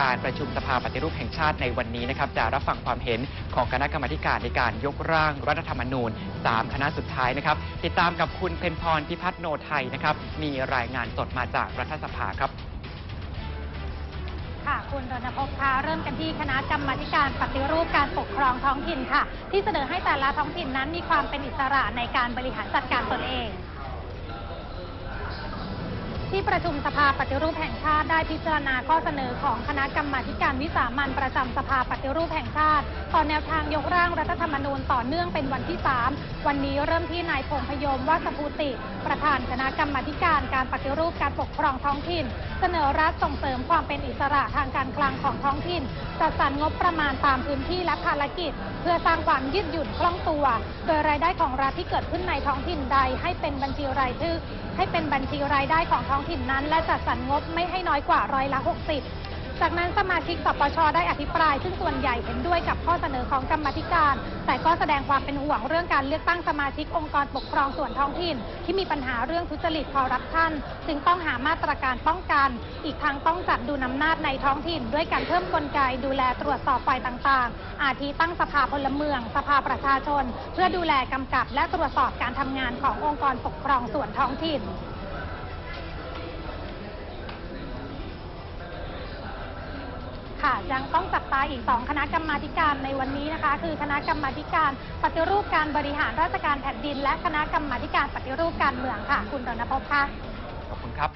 การประชุมสภาปฏิรูปแห่งชาติในวันนี้นะครับจะรับฟังความเห็นของคณะกรรมการในการยกร่างรัฐธรรมนูญ 3 คณะสุดท้ายนะครับ ติดตามกับคุณเพนพรพิพัฒน์โนไทยนะครับ มีรายงานสดมาจากรัฐสภาครับค่ะคุณรณพงศ์คะเริ่มกันที่คณะกรรมการปฏิรูปการปกครองท้องถิ่นค่ะ ที่เสนอให้แต่ละท้องถิ่นนั้นมีความเป็นอิสระในการบริหารจัดการตนเอง ที่ประชุมสภาปฏิรูปแห่งชาติได้พิจารณาข้อเสนอของคณะกรรมาธิการวิสามันประจำสภาปฏิรูปแห่งชาติต่อแนวทางยกร่างรัฐธรรมนูญต่อเนื่องเป็นวันที่ 3 วันนี้เริ่มที่นายพงพยมวาสภูติ ประธานคณะกรรมาธิการการปฏิรูปการปกครองท้องถิ่น เสนอรัฐส่งเสริมความเป็นอิสระทางการคลังของท้องถิ่นจัดสรรงบประมาณตามพื้นที่และภารกิจ เพื่อสร้างความยืดหยุ่นคล่องตัว โดยรายได้ของรัฐที่เกิดขึ้นในท้องถิ่นใดให้เป็นบัญชีรายชื่อให้เป็นบัญชีรายได้ของท้องถิ่นนั้น และจัดสรรงบไม่ให้น้อยกว่าร้อยละ 60 จากนั้นสมาชิกสปชได้อภิปราย ซึ่งส่วนใหญ่เห็นด้วยกับข้อเสนอของกรรมธิการ แต่ก็แสดงความเป็นห่วงเรื่องการเลือกตั้งสมาชิกองค์กรปกครองส่วนท้องถิ่น ที่มีปัญหาเรื่องทุจริตคอร์รัปชันจึงต้องหามาตรการป้องกัน อีกทั้งต้องจัดดูนำนาจในท้องถิ่น ด้วยการเพิ่มกลไกดูแลตรวจสอบฝ่ายต่างๆ อาทิตั้งสภาพลเมือง สภาประชาชน เพื่อดูแลกำกับและตรวจสอบการทำงานขององค์กรปกครองส่วนท้องถิ่น ค่ะ ยังต้องจับตาอีก 2 คณะกรรมาธิการในวันนี้นะคะ คือคณะกรรมาธิการปฏิรูปการบริหารราชการแผ่นดิน และคณะกรรมาธิการปฏิรูปการเมืองค่ะ คุณดนภพค่ะ ขอบคุณครับ